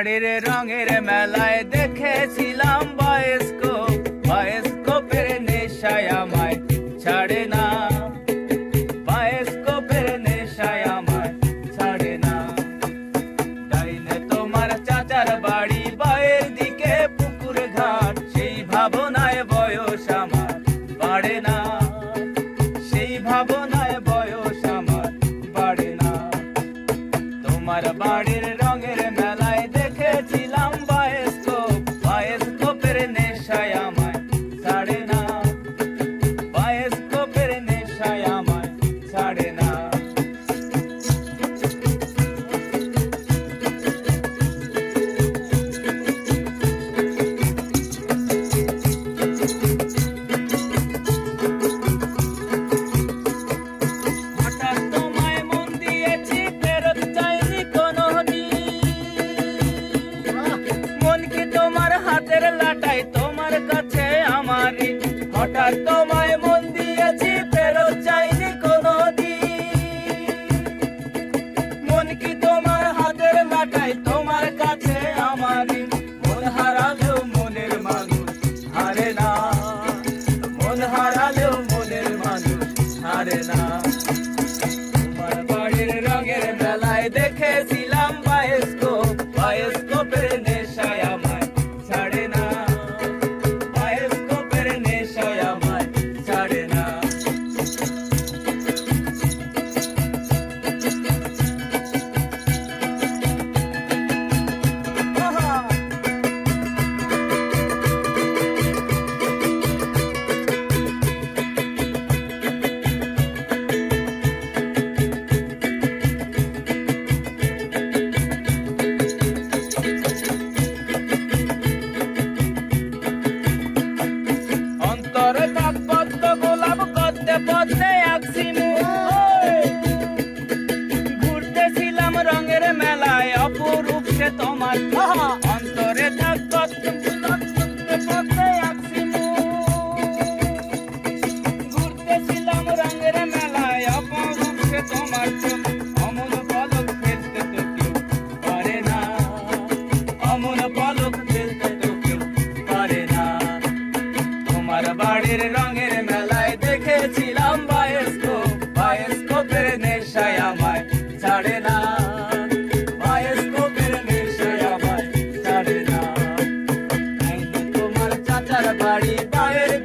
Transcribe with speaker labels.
Speaker 1: বাড়ির রঙের মেলায় দেখেছিলাম বায়োস্কোপ বায়োস্কোপের নেশায় নেশায় আমায় ছাড়ে না। চাচার বাড়ি দিকে পুকুর ঘাট, সেই ভাবনায় বয়স আমার বাড়ে না। সেই ভাবনায় বয়স আমার তোমার বাড়ির রঙের মেলায় হাতের লাটাই তোমার কাছে আমারই। হঠাৎ Allah. Bari, Bari,